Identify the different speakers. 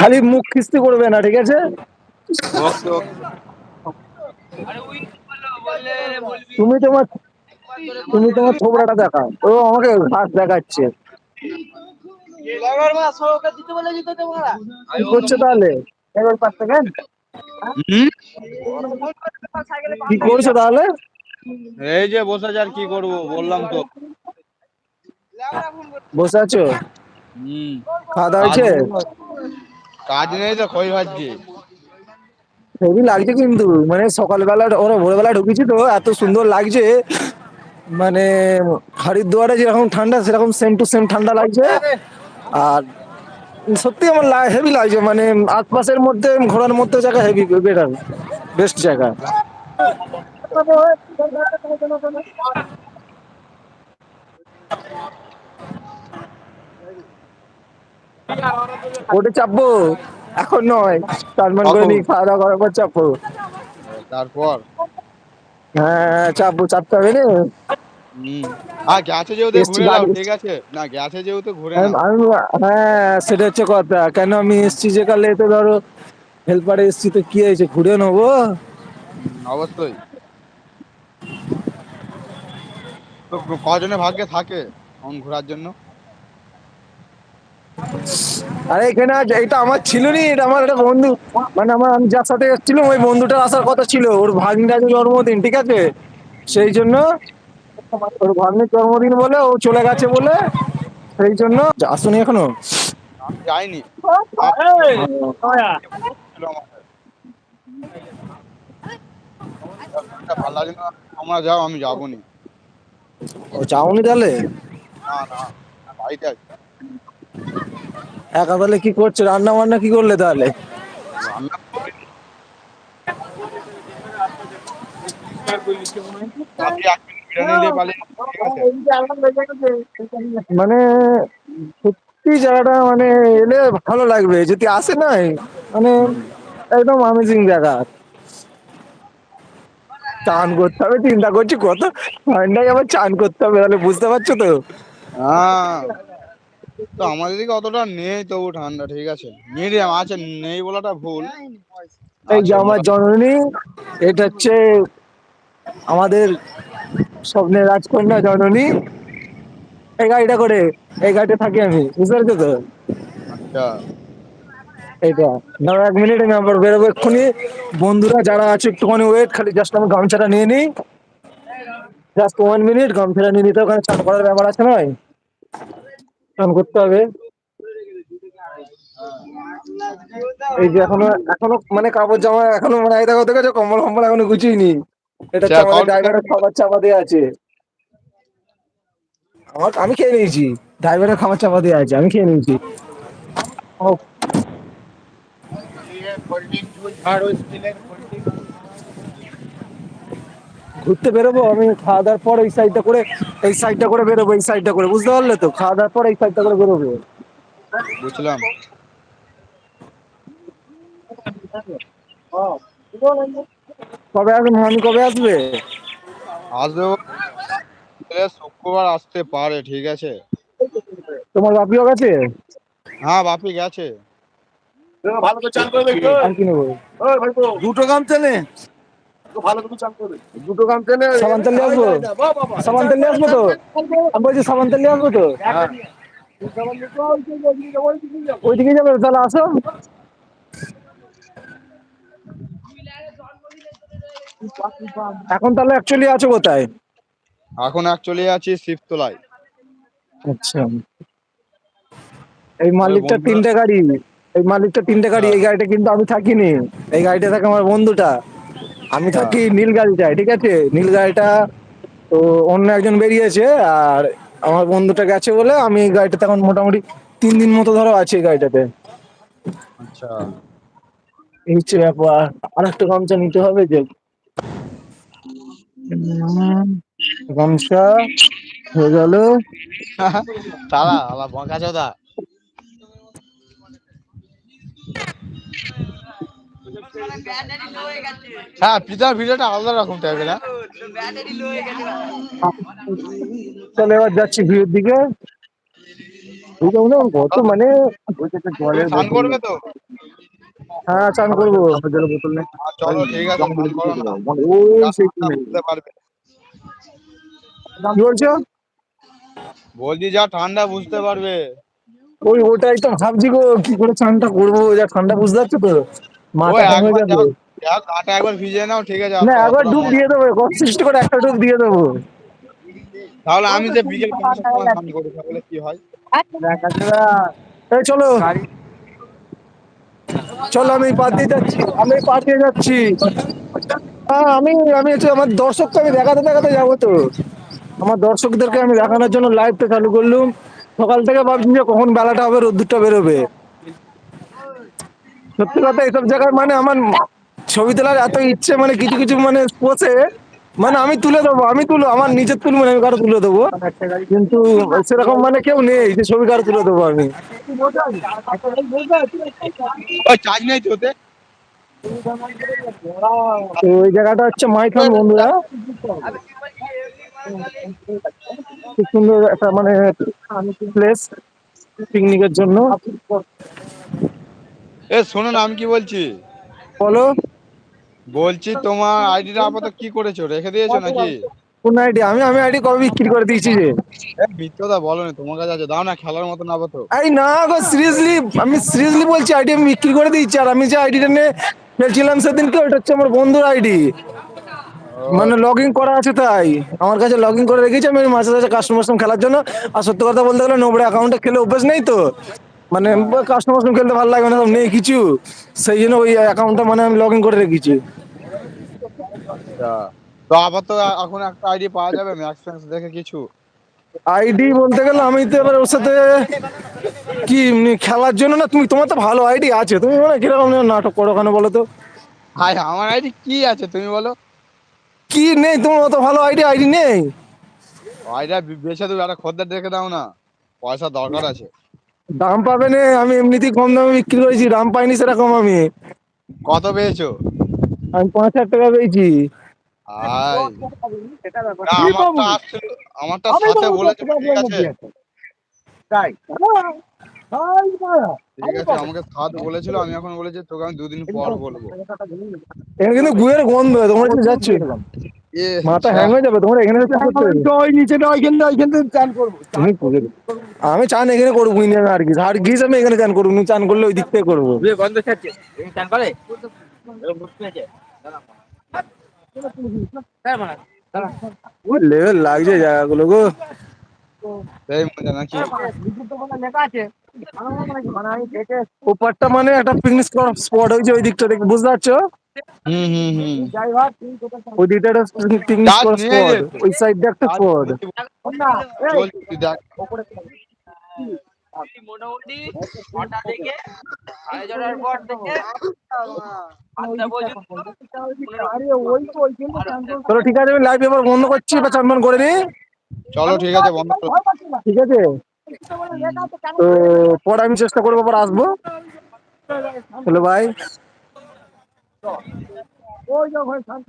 Speaker 1: খালি মুখ খিস্তি করবে না ঠিক আছে? তুমি তোমার তুমি তোমার ছোবড়াটা দেখাও। ও আমাকে হাত দেখাচ্ছে। কি করছ তাহলে? এবার পাঁচ সেকেন্ড কি করছ তাহলে?
Speaker 2: এই যে বসে আছে আর কি করব বললাম তো।
Speaker 1: বসে আছো?
Speaker 2: হুম।
Speaker 1: খাওয়া দাওয়া হয়েছে?
Speaker 2: কাজ নেই তো খই ভাজছি।
Speaker 1: হেভি লাগছে কিন্তু মানে সকালবেলা ওরা ভোরবেলা ঢুকেছি তো এত সুন্দর লাগছে। মানে হরিদ্বারে যেরকম ঠান্ডা সেরকম সেম টু সেম ঠান্ডা লাগছে। আর সত্যি আমার হেভি লাগছে মানে আশপাশের মধ্যে ঘোরার মধ্যে জায়গা হেভি বেটার বেস্ট জায়গা। ওটা চাপবো? এখন নয়। টানমান করে নি খাওয়া দাওয়া করার পর চাপবো।
Speaker 2: তারপর?
Speaker 1: হ্যাঁ চাপবো চাপতে হবে না? হ্যাঁ সেটা হচ্ছে কথা। কেন আমি এসছি যে কালে? তো ধরো হেল্পারে এসছি তো কি হয়েছে? ঘুরে নেব?
Speaker 2: অবশ্যই। তো কজনের ভাগ্যে থাকে এমন ঘোরার জন্য?
Speaker 1: আরে এখানে এটা আমার ছিল নি এটা আমার একটা বন্ধু। মানে আমার আমি যার সাথে এসেছিলাম ওই বন্ধুটার আসার কথা ছিল। ওর ভাগ্নিটার জন্মদিন ঠিক আছে? সেই জন্য ওর ভাগ্নির জন্মদিন বলে ও চলে গেছে বলে সেই জন্য আসুনি এখনও?
Speaker 2: আমি যাইনি। ভালো লাগে না? তোমরা যাও আমি যাব নি।
Speaker 1: ও যাওনি তাহলে
Speaker 2: না না
Speaker 1: একা তাহলে কি করছে? রান্না বান্না কি করলে তাহলে? মানে সত্যি জায়গাটা মানে এলে ভালো লাগবে। যদি আসে নাই মানে একদম আমেজিং জায়গা। চান করতে হবে চিন্তা করছি কত ঠান্ডায় আবার চান করতে হবে তাহলে বুঝতে পারছ তো?
Speaker 2: হ্যাঁ। তো আমাদের দিকে অতটা নেই তবু ঠান্ডা ঠিক আছে। মিডিয়াম আছে নেই বলাটা ভুল।
Speaker 1: এই যে আমার জননী এটা হচ্ছে আমাদের স্বপ্নের রাজকন্যা জননী। এই গাড়িটা করে এই গাড়িতে থাকি আমি বুঝতে পারছ তো?
Speaker 2: আচ্ছা।
Speaker 1: এইটা। দাঁড়া এক মিনিট আমি আবার বেরোবো এক্ষুনি। বন্ধুরা যারা আছে একটুখানি ওয়েট খালি জাস্ট আমি গামছাটা নিয়ে নিই। জাস্ট ওয়ান মিনিট গামছাটা নিয়ে নিতে ওখানে চান করার ব্যাপার আছে নয়। চান করতে হবে। এই যে এখনও এখনও মানে কাপড় জামা এখনও মানে এই দেখো দেখেছ? কম্বল কম্বল এখনও গুছিয়ে এটা হচ্ছে আমাদের ড্রাইভারের খাবার চাপা দিয়ে আছে। আমার আমি খেয়ে নিয়েছি। ড্রাইভারের খাবার চাপা দিয়ে আছে আমি খেয়ে নিয়েছি। ও ঘুরতে বেরোবো আমি খাওয়া দাওয়ার পর এই সাইডটা করে এই সাইডটা করে বেরোবো এই সাইডটা করে বুঝতে পারলে তো? খাওয়া দাওয়ার পর এই সাইডটা করে বেরোবো।
Speaker 2: বুঝলাম।
Speaker 1: কবে আসবে মহানি কবে আসবে?
Speaker 2: আসবে শুক্রবার আসতে পারে ঠিক আছে।
Speaker 1: তোমার বাপিও গেছে?
Speaker 2: হ্যাঁ বাপি গেছে।
Speaker 1: আর কি নেব?
Speaker 3: দুটো গাম তেলে দুটো গাম তেলে
Speaker 1: সাবান তেল নিয়ে আসব? সাবান তেল নিয়ে আসব তো? আমি বলছি সাবান তেল নিয়ে আসব তো? ওইদিকে যাবে তাহলে আসো। এখন তাহলে অ্যাকচুয়ালি আছো কোথায়?
Speaker 2: এখন অ্যাকচুয়ালি আছি শিবতলায়।
Speaker 1: আচ্ছা। এই মালিকটা তিনটে গাড়ি। এই মালিকটা তিনটে গাড়ি এই গাড়িটা কিন্তু আমি থাকিনি। এই গাড়িটা থাকে আমার বন্ধুটা। আমি থাকি নীল গাড়িটায় ঠিক আছে? নীল গাড়িটা তো অন্য একজন বেরিয়েছে আর আমার বন্ধুটা গেছে বলে আমি এই গাড়িটাতে এখন মোটামুটি তিন দিন মতো ধরো আছে এই গাড়িটাতে।
Speaker 2: আচ্ছা।
Speaker 1: এই হচ্ছে ব্যাপার আর একটা গামছা নিতে হবে যে। গামছা হয়ে গেল।
Speaker 2: তারা আলা বকা চোদা। হ্যাঁ পিতার ভিডিওটা আলাদা রকম টাইপের হ্যাঁ।
Speaker 1: চলে এবার যাচ্ছি ভিড়ের দিকে। হয় কত মানে জলের হ্যাঁ চান করব জলের বোতল নেই
Speaker 2: চলো ঠিক আছে স্নান করো না।
Speaker 1: ওই সেই
Speaker 2: বুঝতে পারবে।
Speaker 1: কি বলছো?
Speaker 2: বলছি যা ঠান্ডা বুঝতে পারবে।
Speaker 1: ওই ওটাই তো ভাবছি গো কি করে চানটা করব? যা ঠান্ডা বুঝতে পারছ তো? মাথা হয়ে
Speaker 2: একবার
Speaker 1: যাবে
Speaker 2: যাও যাও একবার ভিজে নাও ঠিক আছে
Speaker 1: না একবার ডুব দিয়ে দেবো করে একটা ডুব দিয়ে দেবো।
Speaker 2: তাহলে আমি যে বিকেল পাঁচটার সময় স্নান করি তাহলে কি হয়?
Speaker 1: এই চলো। চলো আমি দিয়ে যাচ্ছি আমি যাচ্ছি। হ্যাঁ আমি আমি হচ্ছে আমার দর্শককে আমি দেখাতে দেখাতে যাব তো। আমার দর্শকদেরকে আমি দেখানোর জন্য লাইভটা চালু করলুম। সকাল থেকে ভাবছি যে কখন বেলাটা হবে রোদ্দুরটা বেরোবে। সত্যি কথা এইসব জায়গায় মানে আমার ছবি তোলার এত ইচ্ছে মানে কিছু কিছু মানে পোষে মানে আমি তুলে দেবো আমি তুলো আমার নিজের তুলবো আমি কারও তুলে দেবো। কিন্তু সেরকম মানে কেউ নেই যে ছবি কারও তুলে দেবো আমি।
Speaker 2: তো
Speaker 1: ওই জায়গাটা হচ্ছে মাইথন বন্ধুরা। খুব সুন্দর একটা মানে প্লেস পিকনিকের জন্য।
Speaker 2: এ শোনো না আমি কি বলছি?
Speaker 1: বলো।
Speaker 2: বলছি তোমার আইডিটা আপাতত কি করেছ? রেখে দিয়েছ নাকি?
Speaker 1: কোন আইডি? আমি আমি আইডি কবে বিক্রি করে দিয়েছি যে?
Speaker 2: এ, মিথ্যা বলো না তোমার কাছে আছে। দাও না খেলার মতন আপাতত।
Speaker 1: এই না গো সিরিয়াসলি আমি সিরিয়াসলি বলছি আইডি আমি বিক্রি করে দিয়েছি আর আমি যে আইডিটা নিয়ে খেলছিলাম সেদিনকে ওটা হচ্ছে আমার বন্ধুর আইডি। মানে লগ ইন করা আছে তাই। আমার কাছে লগ ইন করে রেখেছি আমি মাঝে মাঝে কাস্টমার সঙ্গে খেলার জন্য। আর সত্যি কথা বলতে গেলে নোবড়ে অ্যাকাউন্টে খেলে অভ্যেস নেই তো। মানে কাস্টমার সঙ্গে খেলতে ভালো লাগে না নেই কিছু। সেই জন্য ওই অ্যাকাউন্টটা মানে আমি লগ ইন করে রেখেছি।
Speaker 2: আচ্ছা। তো আপাতত এখন একটা আইডি পাওয়া যাবে ম্যাক্স ফ্যাক্স দেখে কিছু?
Speaker 1: আইডি বলতে গেলে আমি তো এবার ওর সাথে কি খেলার জন্য না তুমি তোমার তো ভালো আইডি আছে তুমি মানে কীরকম নাটক করো কেন বলো তো?
Speaker 2: হাই আমার আইডি কি আছে তুমি বলো?
Speaker 1: কি নেই তোমার অত ভালো আইডি আইডি নেই।
Speaker 2: আইডিয়া বেছে দেবে একটা খদ্দের দেখে দাও না। পয়সা দরকার আছে।
Speaker 1: দাম পাবে না আমি এমনিতেই কম দামে বিক্রি করেছি দাম পাইনি সেরকম আমি।
Speaker 2: কত পেয়েছ?
Speaker 1: আমি পাঁচ হাজার টাকা পেয়েছি।
Speaker 2: আমারটা সাথে বলেছে ঠিক আছে? ঠিক আছে আমাকে সাত বলেছিল আমি এখন বলেছি তোকে আমি দুদিন পর বলব।
Speaker 1: এখানে কিন্তু গুয়ের গন্ধ তোমরা কি যাচ্ছ। মাথা হ্যাং হয়ে যাবে তোমরা এখানে এসে করতে তুমি করে দিও। আমি চান এখানে করব না আর কি আর গিস আমি এখানে চান করব চান করলে ওই দিক থেকে করব।
Speaker 3: গন্ধ ছাড়ছে। চান করে?
Speaker 1: লেভেল লাগছে জায়গাগুলো গো।
Speaker 2: নাকি
Speaker 1: ওপারটা মানে একটা পিকনিক স্পট হয়েছে ওই দিকটা দেখে বুঝতে পারছ?
Speaker 2: হুম হুম হুম।
Speaker 1: ওই দিকটা একটা পিকনিক
Speaker 2: কাজ
Speaker 1: স্পট ওই সাইডটা একটা স্পট
Speaker 2: চলছে তুই দেখ।
Speaker 3: মোটামুটি ছটা থেকে সাড়ে ছটার পর থেকে
Speaker 1: চলো ঠিক আছে আমি লাইভ এবার বন্ধ করছি এবার চান করে নি
Speaker 2: চলো ঠিক আছে বন্ধ করো।
Speaker 1: ঠিক আছে? তো পরে আমি চেষ্টা করব আবার আসব। হ্যালো ভাই। ওই ভাই শান্ত